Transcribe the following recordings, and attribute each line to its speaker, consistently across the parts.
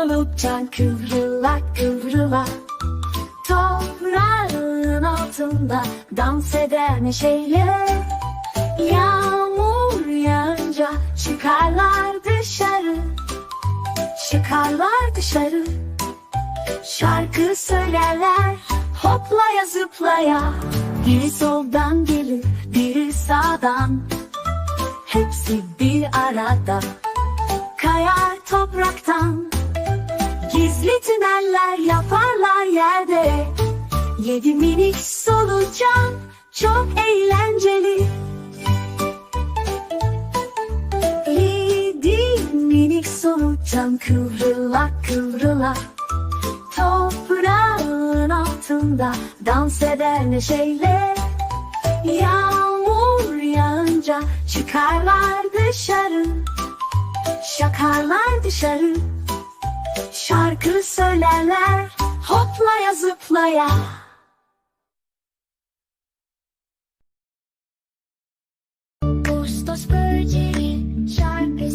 Speaker 1: soluktan kıvrıla kıvrıla Toprağın altında dans eder neşeyle Yağmur yağınca çıkarlar dışarı Çıkarlar dışarı. Şarkı söylerler hoplaya zıplaya Biri soldan gelir biri sağdan. Hepsi bir arada Kayar topraktan tüneller yaparlar yerde. Yedi minik solucan Çok eğlenceli. Yedi minik solucan Kıvrıla kıvrıla. Toprağın altında Dans eder neşeyle. Yağmur yağınca Çıkarlar dışarı. Şakarlar dışarı Şarkı söylerler. Hoplaya zıplaya.
Speaker 2: Ağustos böceği şarkı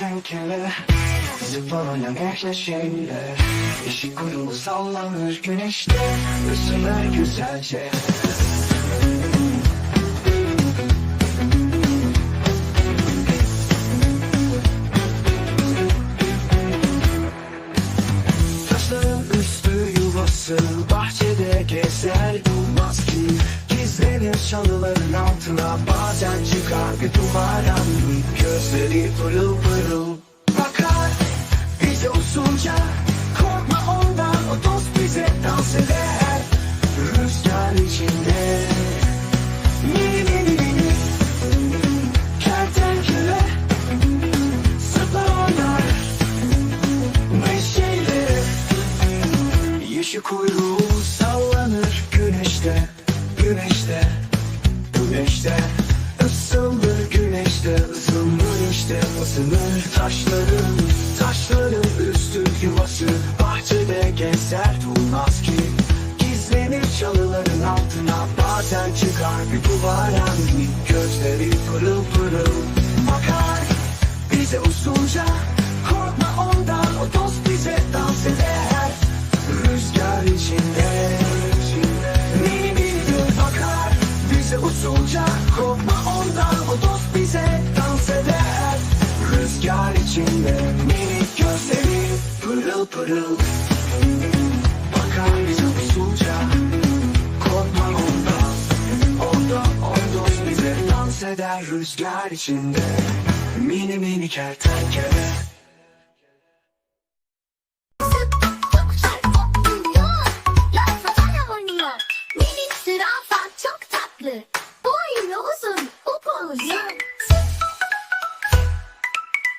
Speaker 3: Kertenkele Zıplayan gençleşiyle Işık kuyruğu sallanır güneşte Isınır güzelce. Taşların üstü yuvası Bahçede gezer bulmaz ki Gizlenir çalıların altına Bazen çıkar bir duvara Gözleri pırıl pırıl Bakar bize usulca. Korkma ondan o dost bize dans eder. Rüzgar içinde. Mini mini mini Kertenkele Zıplar oynar. Neşeyle. Yeşil kuyruğu Gezer durmaz ki. Gizlenir çalıların altına. Bazen çıkar bir duvara minik Gözleri pırıl pırıl. Bakar bize usulca. Korkma ondan o dost bize dans eder. Rüzgar içinde. Mini mini bakar bize usulca. Korkma ondan o dost bize dans eder. Rüzgar içinde. Minik gözleri pırıl pırıl Hala rüzgar içinde. Mini mini kertenkele.
Speaker 2: Zıp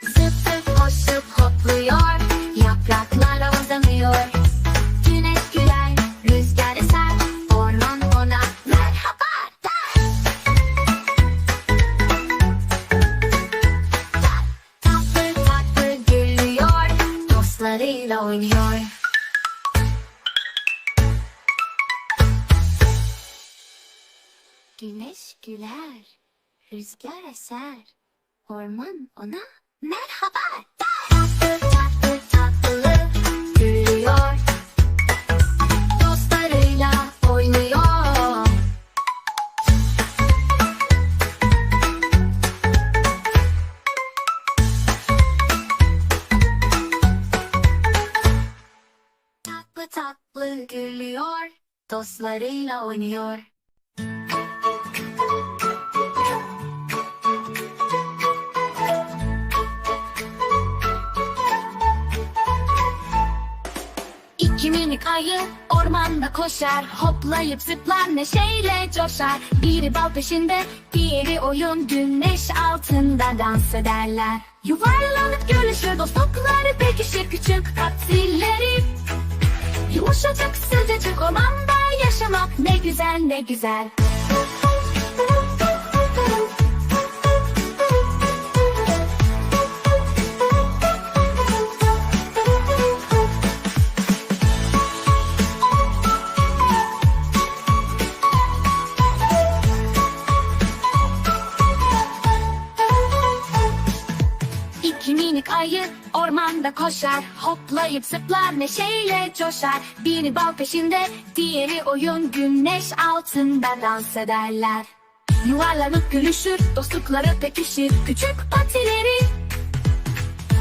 Speaker 2: zıp hoş zıp hopluyor Yapraklar havalanıyor aklıyla oynuyor. Güneş güler, rüzgar eser, orman ona merhaba dostlarıyla oynuyor. İki minik ayı ormanda koşar. Hoplayıp zıplar neşeyle coşar. Biri bal peşinde diğeri oyun. Güneş altında dans ederler. Yuvarlanıp gülüşür dostlukları pekişir Küçük. Tatilleri Yumuşacık sıcacık ormanda yaşamak Ne güzel ne güzel ormanda koşar Hoplayıp zıplar neşeyle coşar. Biri bal peşinde diğeri oyun Güneş altında dans ederler. Yuvarlanıp gülüşür dostlukları pekişir Küçük patileri.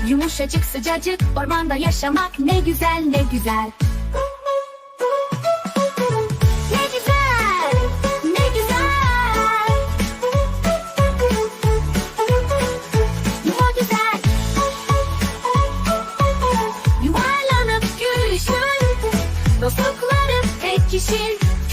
Speaker 2: Yumuşacık sıcacık ormanda yaşamak ne güzel ne güzel Dostlukları